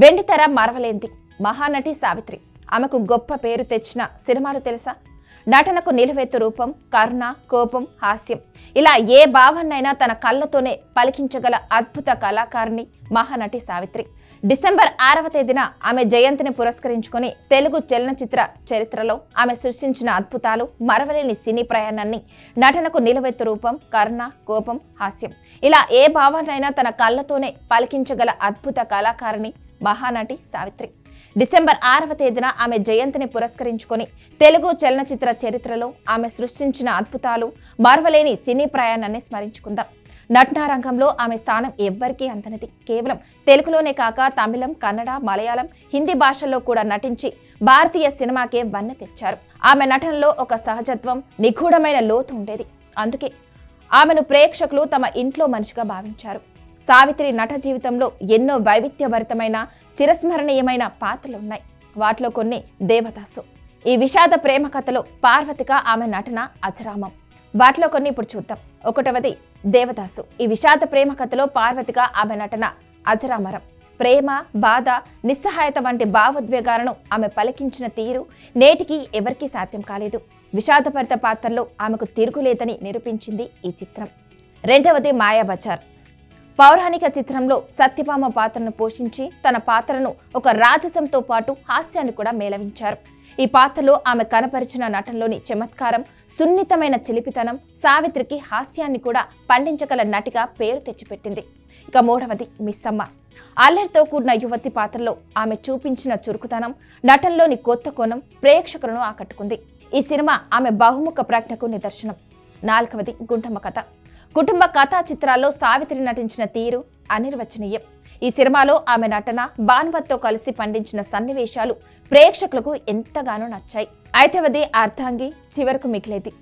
వెండితెర మరవలేంది. మహానటి సావిత్రి. ఆమెకు గొప్ప పేరు తెచ్చిన సినిమాలు తెలుసా? నటనకు నిలువెత్తు రూపం కరుణ కోపం హాస్యం. ఇలా ఏ భావన్నైనా తన కళ్ళతోనే పలికించగల అద్భుత కళాకారిణి మహానటి సావిత్రి. డిసెంబర్ ఆరవ తేదీన ఆమె జయంతిని పురస్కరించుకొని తెలుగు చలనచిత్ర చరిత్రలో ఆమె సృష్టించిన అద్భుతాలు మరవలేని సినీ ప్రయాణాన్ని నటనకు నిలువెత్తు రూపం కరుణ కోపం హాస్యం. ఇలా ఏ భావాన్నైనా తన కళ్ళతోనే పలికించగల అద్భుత కళాకారిణి మహానటి సావిత్రి. డిసెంబర్ ఆరవ తేదీన ఆమె జయంతిని పురస్కరించుకొని తెలుగు చలనచిత్ర చరిత్రలో ఆమె సృష్టించిన అద్భుతాలు మార్వలేని సినీ ప్రయాణాన్ని స్మరించుకుందాం. నటనా రంగంలో ఆమె స్థానం ఎవ్వరికీ అంతనిది కేవలం తెలుగులోనే కాక తమిళం కన్నడ మలయాళం హిందీ భాషల్లో కూడా నటించి భారతీయ సినిమాకే వన్నె తెచ్చారు. ఆమె నటనలో ఒక సహజత్వం నిగూఢమైన లోతు ఉండేది. అందుకే ఆమెను ప్రేక్షకులు తమ ఇంట్లో మనిషిగా భావించారు. సావిత్రి నట జీవితంలో ఎన్నో వైవిధ్యభరితమైన చిరస్మరణీయమైన పాత్రలు ఉన్నాయి. వాటిలో కొన్ని దేవదాసు. ఈ విషాద ప్రేమ కథలో పార్వతిగా ఆమె నటన అచరామం వాటిలో కొన్ని ఇప్పుడు చూద్దాం. ఒకటవది దేవదాసు. ఈ విషాద ప్రేమ కథలో పార్వతిగా ఆమె నటన అజరామరం. ప్రేమ బాధ నిస్సహాయత వంటి భావోద్వేగాలను ఆమె పలికించిన తీరు నేటికి ఎవరికీ సాధ్యం కాలేదు. విషాదభరిత పాత్రలో ఆమెకు తిరుగులేదని నిరూపించింది ఈ చిత్రం. రెండవది మాయాబజార్. పౌరాణిక చిత్రంలో సత్యభామ పాత్రను పోషించి తన పాత్రను ఒక రాజసంతో పాటు హాస్యాన్ని కూడా మేళవించారు. ఈ పాత్రలో ఆమె కనపరిచిన నటనలోని చమత్కారం సున్నితమైన చిలిపితనం సావిత్రికి హాస్యాన్ని కూడా పండించగల నటిగా పేరు తెచ్చిపెట్టింది. ఇక మూడవది మిస్సమ్మ. అల్లరితో కూడిన యువతి పాత్రలో ఆమె చూపించిన చురుకుతనం నటనలోని కొత్త కోణం ప్రేక్షకులను ఆకట్టుకుంది. ఈ సినిమా ఆమె బహుముఖ ప్రజ్ఞకు నిదర్శనం. నాలుగవది గుంటమ్మ కథ. కుటుంబ కథా చిత్రాల్లో సావిత్రి నటించిన తీరు అనిర్వచనీయం. ఈ సినిమాలో ఆమె నటన బాన్వత్తో కలిసి పండించిన సన్నివేశాలు ప్రేక్షకులకు ఎంతగానో నచ్చాయి. ఐదవది అర్ధాంగి చివరకు మిగిలేది.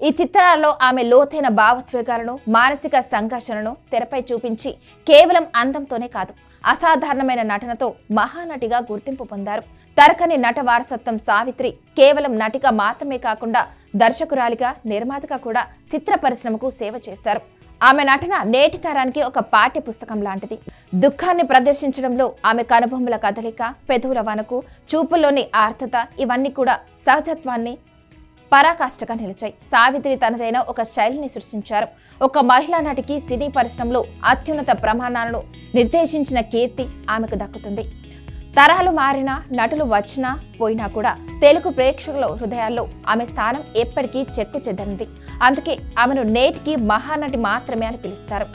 ఈ చిత్రాలలో ఆమె లోతైన భావోద్వేగాలను మానసిక సంఘర్షణను తెరపై చూపించి కేవలం అందంతోనే కాదు అసాధారణమైన నటనతో మహానటిగా గుర్తింపు పొందారు. తరకని నట వారసత్వం సావిత్రి కేవలం నటిగా మాత్రమే కాకుండా దర్శకురాలిగా నిర్మాతగా కూడా చిత్ర పరిశ్రమకు సేవ చేశారు. ఆమె నటన నేటి తరానికి ఒక పాఠ్య పుస్తకం లాంటిది. దుఃఖాన్ని ప్రదర్శించడంలో ఆమె కనుబొమ్మల కదలిక పెదవుల వనకు చూపుల్లోని ఆర్తత ఇవన్నీ కూడా సహజత్వాన్ని పరాకాష్ఠగా నిలిచాయి. సావిత్రి తనదైన ఒక శైలిని సృష్టించారు. ఒక మహిళా నటికి సినీ పరిశ్రమలో అత్యున్నత ప్రమాణాలను నిర్దేశించిన కీర్తి ఆమెకు దక్కుతుంది. తరాలు మారినా నటులు వచ్చినా పోయినా కూడా తెలుగు ప్రేక్షకుల హృదయాల్లో ఆమె స్థానం ఎప్పటికీ చెక్కు చెదరింది అందుకే ఆమెను నేటికి మహానటి మాత్రమే అని పిలుస్తారు.